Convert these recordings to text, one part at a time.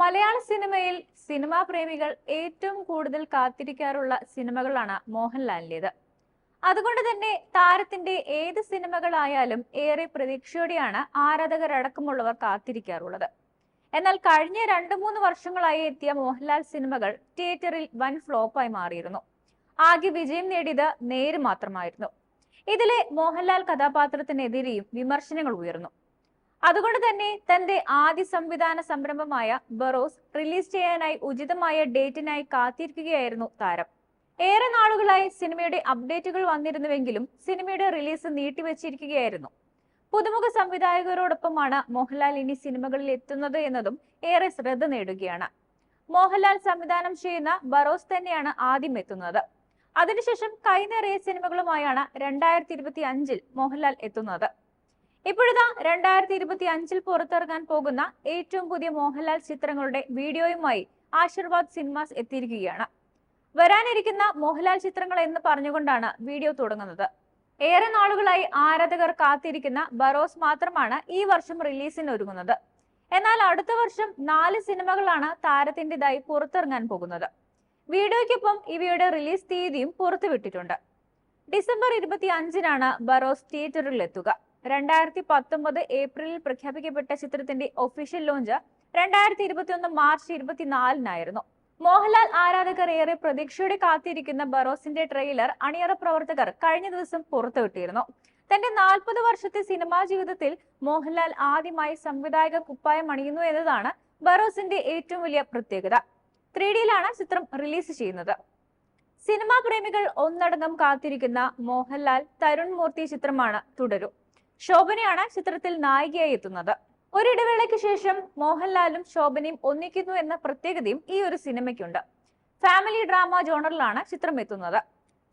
മലയാള സിനിമയിൽ സിനിമാ പ്രേമികൾ ഏറ്റവും കൂടുതൽ കാത്തിരിക്കാറുള്ള സിനിമകളാണ് മോഹൻലാലിന്റെത്. അതുകൊണ്ട് തന്നെ താരത്തിന്റെ ഏത് സിനിമകളായാലും ഏറെ പ്രതീക്ഷയോടെയാണ് ആരാധകരടക്കമുള്ളവർ കാത്തിരിക്കാറുള്ളത്. എന്നാൽ കഴിഞ്ഞ രണ്ടു മൂന്ന് വർഷങ്ങളായി എത്തിയ മോഹൻലാൽ സിനിമകൾ തിയേറ്ററിൽ വൻ ഫ്ലോപ്പായി മാറിയിരുന്നു. ആകെ വിജയം നേടിയത് നേര് മാത്രമായിരുന്നു. ഇതിലെ മോഹൻലാൽ കഥാപാത്രത്തിനെതിരെയും വിമർശനങ്ങൾ ഉയർന്നു. അതുകൊണ്ട് തന്നെ തന്റെ ആദ്യ സംവിധാന സംരംഭമായ ബറോസ് റിലീസ് ചെയ്യാനായി ഉചിതമായ ഡേറ്റിനായി കാത്തിരിക്കുകയായിരുന്നു താരം. ഏറെ നാളുകളായി സിനിമയുടെ അപ്ഡേറ്റുകൾ വന്നിരുന്നുവെങ്കിലും സിനിമയുടെ റിലീസ് നീട്ടിവെച്ചിരിക്കുകയായിരുന്നു. പുതുമുഖ സംവിധായകരോടൊപ്പമാണ് മോഹൻലാൽ ഇനി സിനിമകളിൽ എത്തുന്നത് എന്നതും ഏറെ ശ്രദ്ധ നേടുകയാണ്. മോഹൻലാൽ സംവിധാനം ചെയ്യുന്ന ബറോസ് തന്നെയാണ് ആദ്യം എത്തുന്നത്. അതിനുശേഷം കൈനിറയ സിനിമകളുമായാണ് രണ്ടായിരത്തി ഇരുപത്തി അഞ്ചിൽ മോഹൻലാൽ എത്തുന്നത്. ഇപ്പോഴിതാ രണ്ടായിരത്തി ഇരുപത്തി അഞ്ചിൽ പുറത്തിറങ്ങാൻ പോകുന്ന ഏറ്റവും പുതിയ മോഹൻലാൽ ചിത്രങ്ങളുടെ വീഡിയോയുമായി ആശീർവാദ് സിനിമാസ് എത്തിയിരിക്കുകയാണ്. വരാനിരിക്കുന്ന മോഹൻലാൽ ചിത്രങ്ങൾ എന്ന് പറഞ്ഞുകൊണ്ടാണ് വീഡിയോ തുടങ്ങുന്നത്. ഏറെ നാളുകളായി ആരാധകർ കാത്തിരിക്കുന്ന ബറോസ് മാത്രമാണ് ഈ വർഷം റിലീസിന് ഒരുങ്ങുന്നത്. എന്നാൽ അടുത്ത വർഷം നാല് സിനിമകളാണ് താരത്തിന്റെതായി പുറത്തിറങ്ങാൻ പോകുന്നത്. വീഡിയോയ്ക്കൊപ്പം ഇവയുടെ റിലീസ് തീയതിയും പുറത്തുവിട്ടിട്ടുണ്ട്. ഡിസംബർ ഇരുപത്തി അഞ്ചിനാണ് ബറോസ് തിയേറ്ററിൽ എത്തുക രണ്ടായിരത്തി പത്തൊമ്പത് ഏപ്രിലിൽ പ്രഖ്യാപിക്കപ്പെട്ട ചിത്രത്തിന്റെ ഒഫീഷ്യൽ ലോഞ്ച് രണ്ടായിരത്തി ഇരുപത്തി ഒന്ന് മാർച്ച് ഇരുപത്തിനാലിനായിരുന്നു. മോഹൻലാൽ ആരാധകർ ഏറെ പ്രതീക്ഷയോടെ കാത്തിരിക്കുന്ന ബറോസിന്റെ ട്രെയിലർ അണിയറ പ്രവർത്തകർ കഴിഞ്ഞ ദിവസം പുറത്തുവിട്ടിരുന്നു. തന്റെ നാൽപ്പത് വർഷത്തെ സിനിമാ ജീവിതത്തിൽ മോഹൻലാൽ ആദ്യമായി സംവിധായക കുപ്പായം അണിയുന്നു എന്നതാണ് ബറോസിന്റെ ഏറ്റവും വലിയ പ്രത്യേകത. ത്രീ ഡിയിലാണ് ചിത്രം റിലീസ് ചെയ്യുന്നത്. സിനിമാ പ്രേമികൾ ഒന്നടങ്കം കാത്തിരിക്കുന്ന മോഹൻലാൽ തരുൺ മൂർത്തി ചിത്രമാണ് തുടരും. ശോഭനയാണ് ചിത്രത്തിൽ നായികയായി എത്തുന്നത്. ഒരിടവേളയ്ക്ക് ശേഷം മോഹൻലാലും ശോഭനയും ഒന്നിക്കുന്നു എന്ന പ്രത്യേകതയും ഈ ഒരു സിനിമയ്ക്കുണ്ട്. ഫാമിലി ഡ്രാമ ജോണറിലാണ് ചിത്രം എത്തുന്നത്.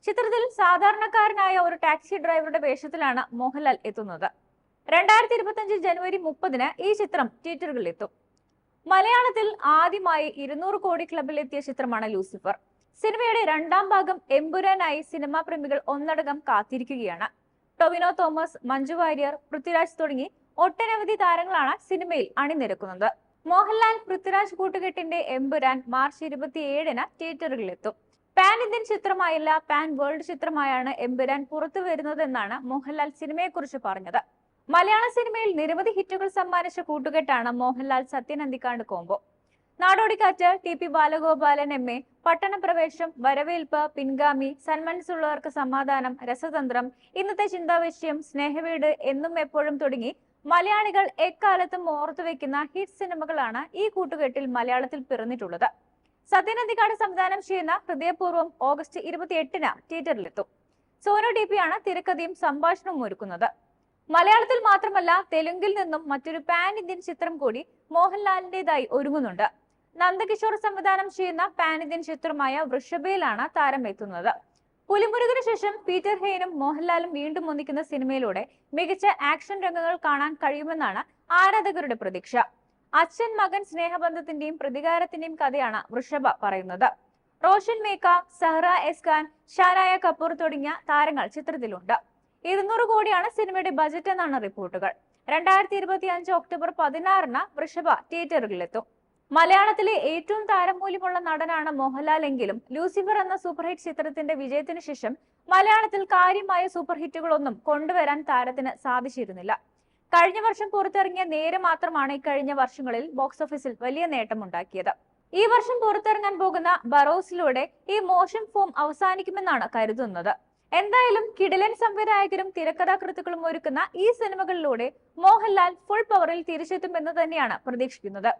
ചിത്രത്തിൽ സാധാരണക്കാരനായ ഒരു ടാക്സി ഡ്രൈവറുടെ വേഷത്തിലാണ് മോഹൻലാൽ എത്തുന്നത്. രണ്ടായിരത്തി ഇരുപത്തി ജനുവരി മുപ്പതിന് ഈ ചിത്രം തിയേറ്ററുകളിൽ എത്തും മലയാളത്തിൽ ആദ്യമായി ഇരുന്നൂറ് കോടി ക്ലബിൽ എത്തിയ ചിത്രമാണ് ലൂസിഫർ. സിനിമയുടെ രണ്ടാം ഭാഗം എമ്പുരാനായി സിനിമാ പ്രേമികൾ ഒന്നടങ്കം കാത്തിരിക്കുകയാണ്. ടൊവിനോ തോമസ് മഞ്ജു വാര്യർ പൃഥ്വിരാജ് തുടങ്ങി ഒട്ടനവധി താരങ്ങളാണ് സിനിമയിൽ അണിനിരക്കുന്നത്. മോഹൻലാൽ പൃഥ്വിരാജ് കൂട്ടുകെട്ടിന്റെ എമ്പുരാൻ മാർച്ച് ഇരുപത്തിയേഴിന് തിയേറ്ററുകളിലെത്തും. പാൻ ഇന്ത്യൻ ചിത്രമായല്ല പാൻ വേൾഡ് ചിത്രമായാണ് എമ്പുരാൻ പുറത്തു വരുന്നതെന്നാണ് മോഹൻലാൽ സിനിമയെക്കുറിച്ച് പറഞ്ഞത്. മലയാള സിനിമയിൽ നിരവധി ഹിറ്റുകൾ സമ്മാനിച്ച കൂട്ടുകെട്ടാണ് Mohanlal Sathyan combo Nadodikkattu T P Balagopalan M A. Pattanapravesham Varavelpu Pingami സന്മനസ്സുള്ളവർക്ക് സമാധാനം രസതന്ത്രം ഇന്നത്തെ ചിന്താവിഷയം സ്നേഹവീട് എന്നും എപ്പോഴും തുടങ്ങി. മലയാളികൾ എക്കാലത്തും ഓർത്തുവെക്കുന്ന ഹിറ്റ് സിനിമകളാണ് ഈ കൂട്ടുകെട്ടിൽ മലയാളത്തിൽ പിറന്നിട്ടുള്ളത്. സത്യനന്ദിക്കാട് സംവിധാനം ചെയ്യുന്ന ഹൃദയപൂർവം ഓഗസ്റ്റ് ഇരുപത്തിയെട്ടിന് തിയേറ്ററിലെത്തും. സോനു ടി പി ആണ് തിരക്കഥയും സംഭാഷണവും ഒരുക്കുന്നത്. മലയാളത്തിൽ മാത്രമല്ല തെലുങ്കിൽ നിന്നും മറ്റൊരു പാൻ ഇന്ത്യൻ ചിത്രം കൂടി മോഹൻലാലിന്റേതായി ഒരുങ്ങുന്നുണ്ട്. നന്ദകിഷോർ സംവിധാനം ചെയ്യുന്ന പാൻ ഇന്ത്യൻ ചിത്രമായ വൃഷഭയിലാണ് താരം എത്തുന്നത്. പുലിമുരുകന് ശേഷം പീറ്റർ ഹെയ്നും മോഹൻലാലും വീണ്ടും ഒന്നിക്കുന്ന സിനിമയിലൂടെ മികച്ച ആക്ഷൻ രംഗങ്ങൾ കാണാൻ കഴിയുമെന്നാണ് ആരാധകരുടെ പ്രതീക്ഷ. അച്ഛൻ മകൻ സ്നേഹബന്ധത്തിന്റെയും പ്രതികാരത്തിന്റെയും കഥയാണ് വൃഷഭ പറയുന്നത്. റോഷൻ മേക്ക സഹ്റ എസ് ഖാൻ ഷാനായ കപൂർ തുടങ്ങിയ താരങ്ങൾ ചിത്രത്തിലുണ്ട്. ഇരുന്നൂറ് കോടിയാണ് സിനിമയുടെ ബജറ്റ് എന്നാണ് റിപ്പോർട്ടുകൾ. രണ്ടായിരത്തി ഇരുപത്തി അഞ്ച് ഒക്ടോബർ പതിനാറിന് വൃഷഭ തിയേറ്ററുകളിലെത്തും. മലയാളത്തിലെ ഏറ്റവും താരമൂല്യമുള്ള നടനാണ് മോഹൻലാൽ എങ്കിലും ലൂസിഫർ എന്ന സൂപ്പർ ഹിറ്റ് ചിത്രത്തിന്റെ വിജയത്തിന് ശേഷം മലയാളത്തിൽ കാര്യമായ സൂപ്പർ ഹിറ്റുകളൊന്നും കൊണ്ടുവരാൻ താരത്തിന് സാധിച്ചിരുന്നില്ല. കഴിഞ്ഞ വർഷം പുറത്തിറങ്ങിയ നേരെ മാത്രമാണ് ഇക്കഴിഞ്ഞ വർഷങ്ങളിൽ ബോക്സ് ഓഫീസിൽ വലിയ നേട്ടമുണ്ടാക്കിയത്. ഈ വർഷം പുറത്തിറങ്ങാൻ പോകുന്ന ബറോസിലൂടെ ഈ മോശം ഫോം അവസാനിക്കുമെന്നാണ് കരുതുന്നത്. എന്തായാലും കിടിലൻ സംവിധായകരും തിരക്കഥാകൃത്തുക്കളും ഒരുക്കുന്ന ഈ സിനിമകളിലൂടെ മോഹൻലാൽ ഫുൾ പവറിൽ തിരിച്ചെത്തുമെന്ന് തന്നെയാണ് പ്രതീക്ഷിക്കുന്നത്.